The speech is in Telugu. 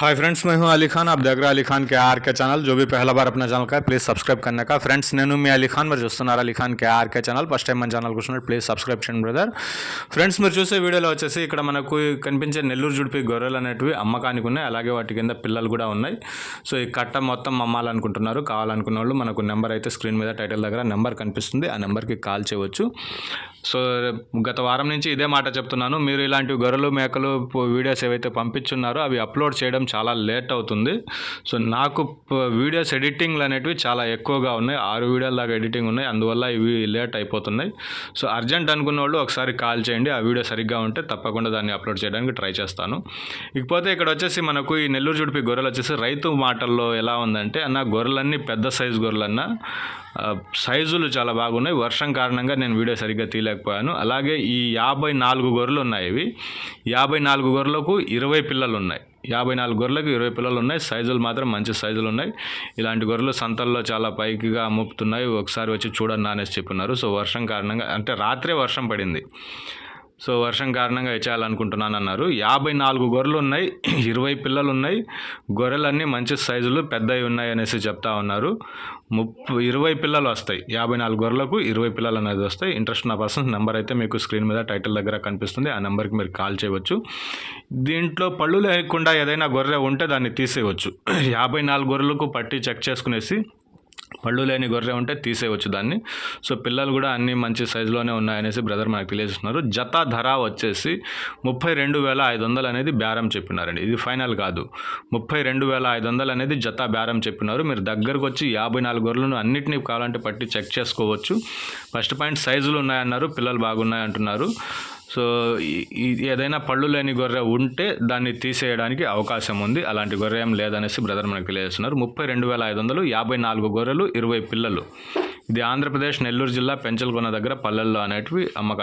हाय फ्रेंड्स मैं हूं अली खान आप देख रहे हैं अली खान के आर के ఛానల్ जो भी पहला बार अपना ఛానల్ का है ప్లీజ్ సబ్స్క్రైబ్ करने का ఫ్రెండ్స్ నేను మీ అలీ ఖాన్ మీరు చూస్తున్నారు Ali Khan K R K channel first time మన ఛానల్ కూర్చున్నారు ప్లీజ్ సబ్స్క్రైబ్ చేయండి బ్రదర్ ఫ్రెండ్స్ మీరు చూసే వీడియోలో వచ్చేసి ఇక్కడ మనకు కనిపించే నెల్లూరు జుడిపి గొర్రెలు అనేటివి అమ్మకానికి ఉన్నాయి అలాగే వాటి కింద పిల్లలు కూడా ఉన్నాయి సో ఈ కట్ట మొత్తం అమ్మాలనుకుంటున్నారు కావాలనుకున్న వాళ్ళు మనకు నెంబర్ అయితే స్క్రీన్ మీద టైటిల్ దగ్గర నెంబర్ కనిపిస్తుంది ఆ నెంబర్కి కాల్ చేయవచ్చు సో గత వారం నుంచి ఇదే మాట చెప్తున్నాను మీరు ఇలాంటి గొర్రెలు మేకలు ప- వీడియోస్ ఏవైతే పంపించున్నారో అవి అప్లోడ్ చేయడం చాలా లేట్ అవుతుంది. సో నాకు వీడియోస్ ఎడిటింగ్లు అనేటివి చాలా ఎక్కువగా ఉన్నాయి. ఆరు వీడియోల దాకా ఎడిటింగ్ ఉన్నాయి. అందువల్ల ఇవి లేట్ అయిపోతున్నాయి. సో అర్జెంట్ అనుకున్న వాళ్ళు ఒకసారి కాల్ చేయండి. ఆ వీడియో సరిగ్గా ఉంటే తప్పకుండా దాన్ని అప్లోడ్ చేయడానికి ట్రై చేస్తాను. ఇకపోతే ఇక్కడ వచ్చేసి మనకు ఈ నెల్లూరు జుడిపి గొర్రెలు వచ్చేసి రైతు మాటల్లో ఎలా ఉందంటే అన్న గొర్రెలన్నీ పెద్ద సైజు గొర్రెలన్నా సైజులు చాలా బాగున్నాయి. వర్షం కారణంగా నేను వీడియో సరిగ్గా తీయలేకపోయాను. అలాగే ఈ యాభై నాలుగు గొర్రెలు ఉన్నాయి ఇవి. యాభై నాలుగు గొర్రెలకు ఇరవై పిల్లలు ఉన్నాయి యాభై నాలుగు గొర్రెలకు ఇరవై పిల్లలు ఉన్నాయి. సైజులు మాత్రం మంచి సైజులు ఉన్నాయి. ఇలాంటి గొర్రెలు సంతల్లో చాలా పైకిగా అమ్ముతున్నాయి. ఒకసారి వచ్చి చూడండి అనేసి చెప్పున్నారు సో వర్షం కారణంగా అంటే రాత్రే వర్షం పడింది. సో వర్షం కారణంగా ఇచ్చేయాలనుకుంటున్నాను అన్నారు యాభై నాలుగు గొర్రెలు ఉన్నాయి ఇరవై పిల్లలు ఉన్నాయి గొర్రెలన్నీ మంచి సైజులు పెద్దవి ఉన్నాయి అనేసి చెప్తా ఉన్నారు. ముప్పై ఇరవై పిల్లలు వస్తాయి. యాభై నాలుగు గొర్రెలకు ఇరవై పిల్లలు అనేది వస్తాయి. ఇంట్రెస్ట్ ఉన్న పర్సన్స్ నెంబర్ అయితే మీకు స్క్రీన్ మీద టైటిల్ దగ్గర కనిపిస్తుంది. ఆ నెంబర్కి మీరు కాల్ చేయవచ్చు. దీంట్లో పళ్ళు లేకుండా ఏదైనా గొర్రె ఉంటే దాన్ని తీసేయవచ్చు. యాభై నాలుగు గొర్రెలకు పట్టి చెక్ చేసుకునేసి పళ్ళు లేని గొర్రె ఉంటే తీసేయవచ్చు దాన్ని. సో పిల్లలు కూడా అన్ని మంచి సైజులోనే ఉన్నాయనేసి బ్రదర్ మనకు తెలియజేస్తున్నారు. జత ధర వచ్చేసి ముప్పై రెండు వేల ఐదు వందలు అనేది బేరం చెప్పినారండి. ఇది ఫైనల్ కాదు. ముప్పై రెండు వేల ఐదు వందలు అనేది జత బేరం చెప్పినారు. మీరు దగ్గరకు వచ్చి యాభై నాలుగు గొర్రెలను అన్నిటినీ కావాలంటే పట్టి చెక్ చేసుకోవచ్చు. ఫస్ట్ పాయింట్ సైజులు ఉన్నాయన్నారు. పిల్లలు బాగున్నాయి అంటున్నారు సో ఈ- ఏదైనా పళ్ళు లేని గొర్రె ఉంటే దాన్ని తీసేయడానికి అవకాశం ఉంది. అలాంటి గొర్రె ఏం లేదనేసి బ్రదర్ మనకు తెలియజేస్తున్నారు. ముప్పై రెండు వేల ఐదు వందలు యాభై నాలుగు గొర్రెలు ఇరవై పిల్లలు. ఇది ఆంధ్రప్రదేశ్ నెల్లూరు జిల్లా పెంచల్కొన దగ్గర పల్లెల్లో అనేటివి అమ్మకాలు.